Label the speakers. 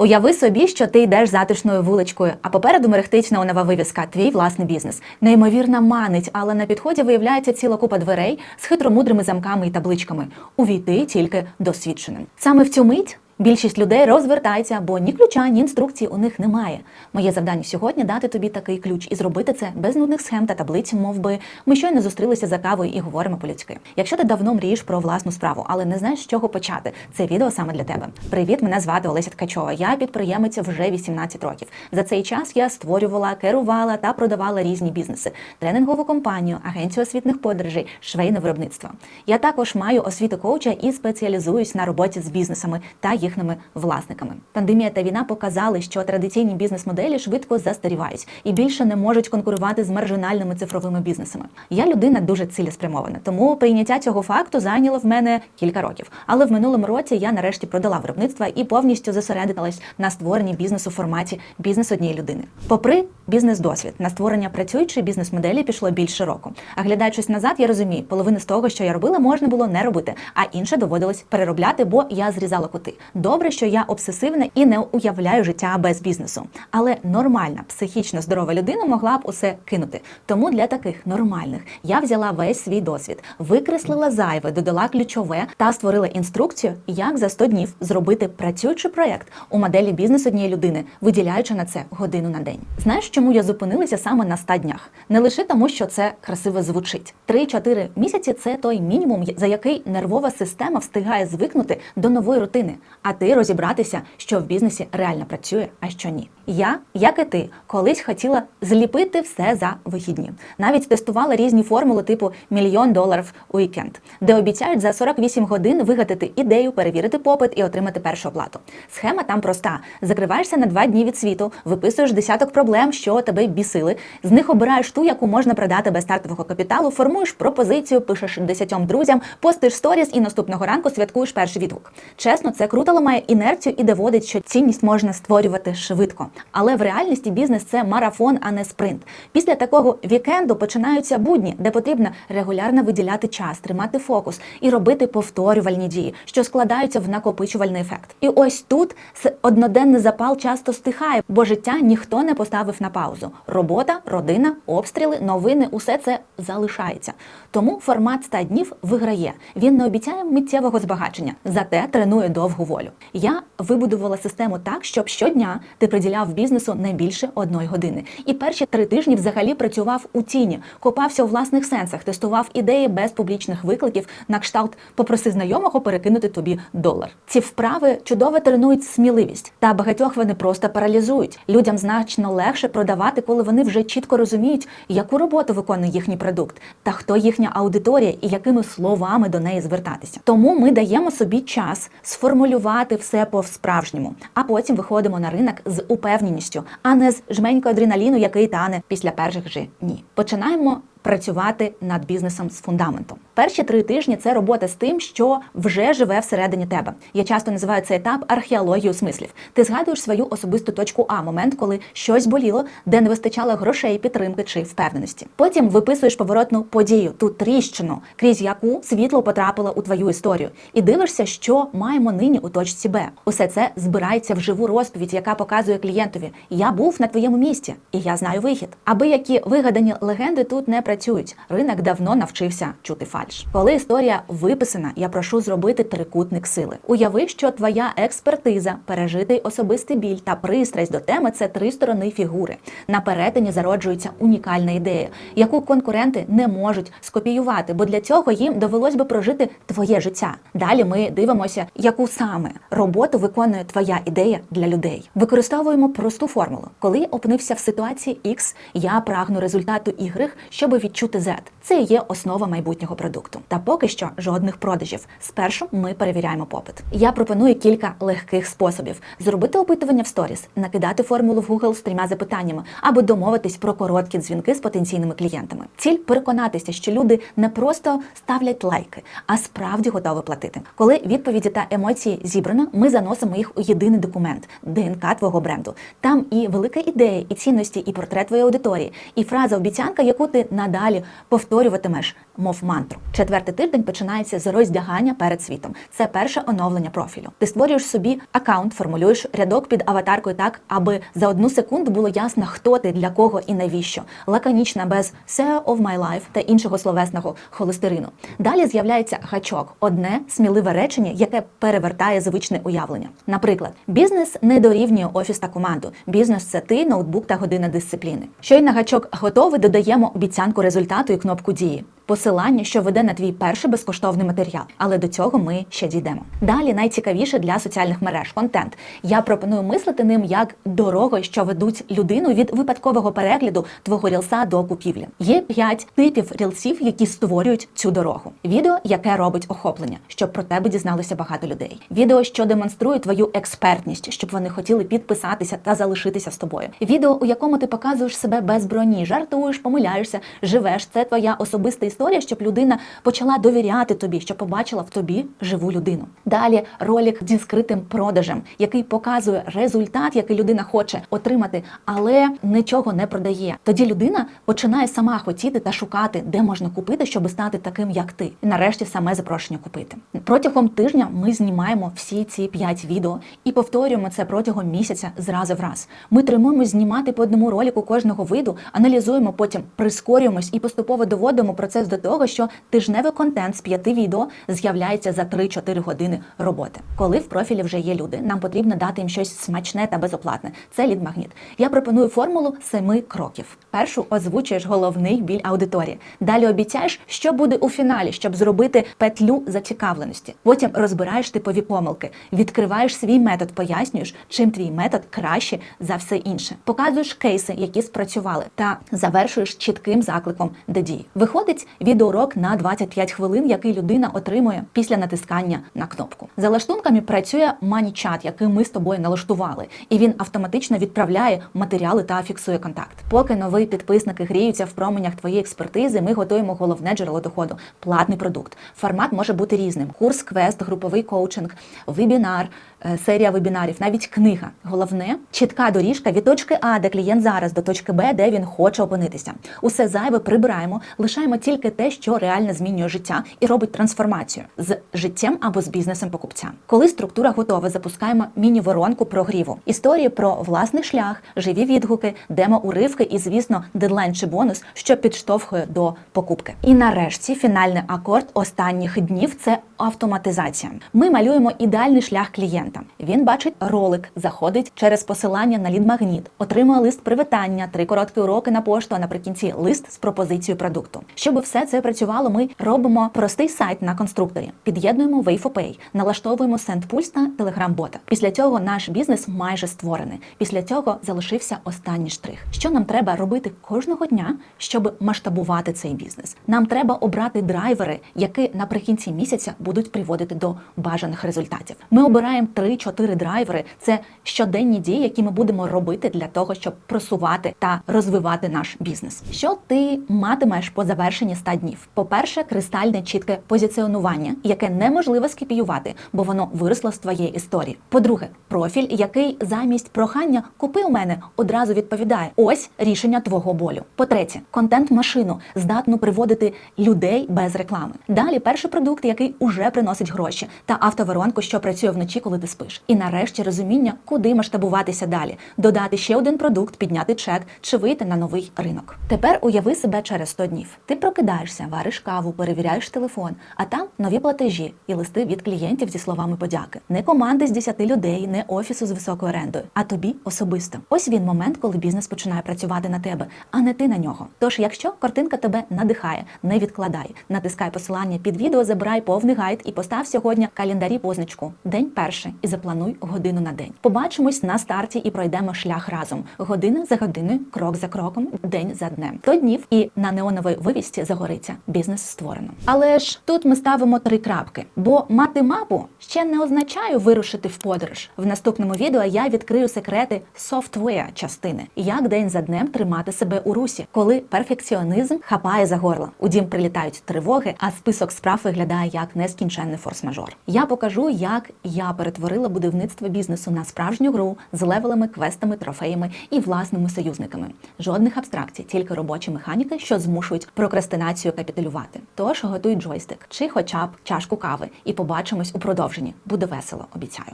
Speaker 1: Уяви собі, що ти йдеш затишною вуличкою, а попереду мерехтить неонова вивіска Твій власний бізнес. Неймовірна манить, але на підході виявляється ціла купа дверей з хитромудрими замками і табличками. Увійти тільки досвідченим. Саме в цю мить. Більшість людей розвертається, бо ні ключа, ні інструкції у них немає. Моє завдання сьогодні дати тобі такий ключ і зробити це без нудних схем та таблиць, мов би ми щойно зустрілися за кавою і говоримо по-людськи. Якщо ти давно мрієш про власну справу, але не знаєш, з чого почати, це відео саме для тебе. Привіт, мене звати Олеся Ткачова. Я підприємиця вже 18 років. За цей час я створювала, керувала та продавала різні бізнеси: тренингову компанію, агенцію освітних подорожей, швейне виробництво. Я також маю освіту коуча і спеціалізуюсь на роботі з бізнесами та їхніми власниками. Пандемія та війна показали, що традиційні бізнес-моделі швидко застарівають і більше не можуть конкурувати з маржинальними цифровими бізнесами. Я людина дуже цілеспрямована, тому прийняття цього факту зайняло в мене кілька років. Але в минулому році я нарешті продала виробництво і повністю зосередилась на створенні бізнесу в форматі бізнес однієї людини. Попри бізнес-досвід, на створення працюючої бізнес-моделі пішло більше року. А глядачись назад, я розумію, половину з того, що я робила, можна було не робити, а інше доводилось переробляти, бо я зрізала кути. Добре, що я обсесивна і не уявляю життя без бізнесу. Але нормальна, психічно здорова людина могла б усе кинути. Тому для таких нормальних я взяла весь свій досвід, викреслила зайве, додала ключове та створила інструкцію, як за 100 днів зробити працюючий проект у моделі бізнес однієї людини, виділяючи на це годину на день. Знаєш, чому я зупинилася саме на 100 днях? Не лише тому, що це красиво звучить. 3-4 місяці це той мінімум, за який нервова система встигає звикнути до нової рутини, а ти розібратися, що в бізнесі реально працює, а що ні. Я, як і ти, колись хотіла зліпити все за вихідні. Навіть тестувала різні формули типу мільйон доларів у вікенд, де обіцяють за 48 годин вигадати ідею, перевірити попит і отримати першу оплату. Схема там проста: закриваєшся на два дні від світу, виписуєш десяток проблем, що тебе бісили. З них обираєш ту, яку можна продати без стартового капіталу, формуєш пропозицію, пишеш десятьом друзям, постиш сторіс і наступного ранку святкуєш перший відгук. Чесно, це круто ламає інерцію і доводить, що цінність можна створювати швидко. Але в реальності бізнес це марафон, а не спринт. Після такого вікенду починаються будні, де потрібно регулярно виділяти час, тримати фокус і робити повторювальні дії, що складаються в накопичувальний ефект. І ось тут одноденний запал часто стихає, бо життя ніхто не поставив на паузу. Робота, родина, обстріли, новини усе це залишається. Тому формат 100 днів виграє. Він не обіцяє миттєвого збагачення, зате тренує довгу волю. Я вибудувала систему так, щоб щодня ти приділяв бізнесу не більше одної години. І перші три тижні взагалі працював у тіні, копався у власних сенсах, тестував ідеї без публічних викликів на кшталт попроси знайомого перекинути тобі долар. Ці вправи чудово тренують сміливість, та багатьох вони просто паралізують. Людям значно легше продавати, коли вони вже чітко розуміють, яку роботу виконує їхній продукт, та хто їхня аудиторія і якими словами до неї звертатися. Тому ми даємо собі час сформулювати все по-справжньому, а потім виходимо на ринок з упевненістю, а не з жменькою адреналіну, який тане після перших же ні. Починаємо. Працювати над бізнесом з фундаментом. Перші три тижні це робота з тим, що вже живе всередині тебе. Я часто називаю цей етап археологією смислів. Ти згадуєш свою особисту точку А, момент, коли щось боліло, де не вистачало грошей, підтримки чи впевненості. Потім виписуєш поворотну подію, ту тріщину, крізь яку світло потрапило у твою історію, і дивишся, що маємо нині у точці Б. Усе це збирається в живу розповідь, яка показує клієнтові: я був на твоєму місці, і я знаю вихід. Аби які вигадані легенди тут не працюють. Ринок давно навчився чути фальш. Коли історія виписана, я прошу зробити трикутник сили. Уяви, що твоя експертиза, пережитий особистий біль та пристрасть до теми це три сторони фігури. На перетині зароджується унікальна ідея, яку конкуренти не можуть скопіювати, бо для цього їм довелось би прожити твоє життя. Далі ми дивимося, яку саме роботу виконує твоя ідея для людей. Використовуємо просту формулу. Коли опинився в ситуації X, я прагну результату Y, щоб відчути Z. Це є основа майбутнього продукту. Та поки що жодних продажів. Спершу ми перевіряємо попит. Я пропоную кілька легких способів: зробити опитування в сторіс, накидати формулу в Google з трьома запитаннями або домовитись про короткі дзвінки з потенційними клієнтами. Ціль переконатися, що люди не просто ставлять лайки, а справді готові платити. Коли відповіді та емоції зібрано, ми заносимо їх у єдиний документ ДНК твого бренду. Там і велика ідея, і цінності, і портрет твоєї аудиторії, і фраза обіцянка, яку ти надалі повторюватимеш мов мантру. Четвертий тиждень починається з роздягання перед світом. Це перше оновлення профілю. Ти створюєш собі аккаунт, формулюєш рядок під аватаркою так, аби за одну секунду було ясно, хто ти, для кого і навіщо. Лаконічна без «CEO of my life» та іншого словесного холестерину. Далі з'являється гачок, одне сміливе речення, яке перевертає звичне уявлення. Наприклад, бізнес не дорівнює офіс та команду. Бізнес це ти, ноутбук та година дисципліни. Щойно гачок готовий, додаємо обіцянку результату і кнопку дії. Посилання, що веде на твій перший безкоштовний матеріал, але до цього ми ще дійдемо. Далі найцікавіше для соціальних мереж контент. Я пропоную мислити ним як дорогою, що ведуть людину від випадкового перегляду твого рілса до купівлі. Є п'ять типів рілсів, які створюють цю дорогу. Відео, яке робить охоплення, щоб про тебе дізналося багато людей. Відео, що демонструє твою експертність, щоб вони хотіли підписатися та залишитися з тобою. Відео, у якому ти показуєш себе без броні, жартуєш, помиляєшся, живеш. Це твоя особиста історія, щоб людина почала довіряти тобі, щоб побачила в тобі живу людину. Далі ролик зі скритим продажем, який показує результат, який людина хоче отримати, але нічого не продає. Тоді людина починає сама хотіти та шукати, де можна купити, щоб стати таким, як ти. І нарешті саме запрошення купити. Протягом тижня ми знімаємо всі ці п'ять відео і повторюємо це протягом місяця зразу в раз. Ми тримуємось знімати по одному ролику кожного виду, аналізуємо, потім прискорюємось і поступово доводимо процес до того, що тижневий контент з п'яти відео з'являється за 3-4 години роботи. Коли в профілі вже є люди, нам потрібно дати їм щось смачне та безоплатне. Це лід-магніт. Я пропоную формулу семи кроків. Першу озвучуєш головний біль аудиторії. Далі обіцяєш, що буде у фіналі, щоб зробити петлю зацікавленості. Потім розбираєш типові помилки, відкриваєш свій метод, пояснюєш, чим твій метод краще за все інше. Показуєш кейси, які спрацювали, та завершуєш чітким закликом до дії. Виходить відеоурок на 25 хвилин, який людина отримує після натискання на кнопку. За лаштунками працює манічат, який ми з тобою налаштували, і він автоматично відправляє матеріали та фіксує контакт. Поки нові підписники гріються в променях твоєї експертизи, ми готуємо головне джерело доходу платний продукт. Формат може бути різним: курс, квест, груповий коучинг, вебінар, е, серія вебінарів, навіть книга. Головне чітка доріжка від точки А, де клієнт зараз, до точки Б, де він хоче опинитися. Усе зайве прибираємо, лишаємо тільки те, що реально змінює життя і робить трансформацію з життям або з бізнесом покупця. Коли структура готова, запускаємо міні-воронку прогріву, історії про власний шлях, живі відгуки, демо-уривки і, звісно, дедлайн чи бонус, що підштовхує до покупки. І нарешті фінальний акорд останніх днів це автоматизація. Ми малюємо ідеальний шлях клієнта. Він бачить ролик, заходить через посилання на лід-магніт, отримує лист привітання, три короткі уроки на пошту, а наприкінці лист з пропозицією продукту. Щоб все це працювало, ми робимо простий сайт на конструкторі, під'єднуємо Wave4Pay, налаштовуємо SendPulse та Telegram-бота. Після цього наш бізнес майже створений. Після цього залишився останній штрих. Що нам треба робити кожного дня, щоб масштабувати цей бізнес? Нам треба обрати драйвери, які наприкінці місяця приводити до бажаних результатів. Ми обираємо 3-4 драйвери. Це щоденні дії, які ми будемо робити для того, щоб просувати та розвивати наш бізнес. Що ти матимеш по завершенні 100 днів? По-перше, кристальне чітке позиціонування, яке неможливо скопіювати, бо воно виросло з твоєї історії. По-друге, профіль, який замість прохання купи у мене одразу відповідає: ось рішення твого болю. По-третє, контент-машину здатну приводити людей без реклами. Далі перший продукт, який уже приносить гроші, та автоворонку, що працює вночі, коли ти спиш. І нарешті розуміння, куди масштабуватися далі, додати ще один продукт, підняти чек чи вийти на новий ринок. Тепер уяви себе через 100 днів. Ти прокидаєшся, вариш каву, перевіряєш телефон, а там нові платежі і листи від клієнтів зі словами подяки. Не команди з 10 людей, не офісу з високою орендою, а тобі особисто. Ось він момент, коли бізнес починає працювати на тебе, а не ти на нього. Тож, якщо картинка тебе надихає, не відкладай, натискай посилання під відео, забирай повний гайд і постав сьогодні в календарі позначку День перший і заплануй годину на день. Побачимось на старті і пройдемо шлях разом. Година за годиною, крок за кроком, день за днем. Сто днів і на неоновій вивісці загориться. Бізнес створено. Але ж тут ми ставимо три крапки, бо мати мапу ще не означає вирушити в подорож. В наступному відео я відкрию секрети софтвея частини, як день за днем тримати себе у русі, коли перфекціонізм хапає за горло. У дім прилітають тривоги, а список справ виглядає як нескінченний форс-мажор. Я покажу, як я перетворила будівництво бізнесу на справжню гру з левелами, квестами, трофеями і власними союзниками. Жодних абстракцій, тільки робочі механіки, що змушують прокрастинацію капітулювати. Тож готуй джойстик чи хоча б чашку кави, і побачимось у продовженні. Буде весело, обіцяю.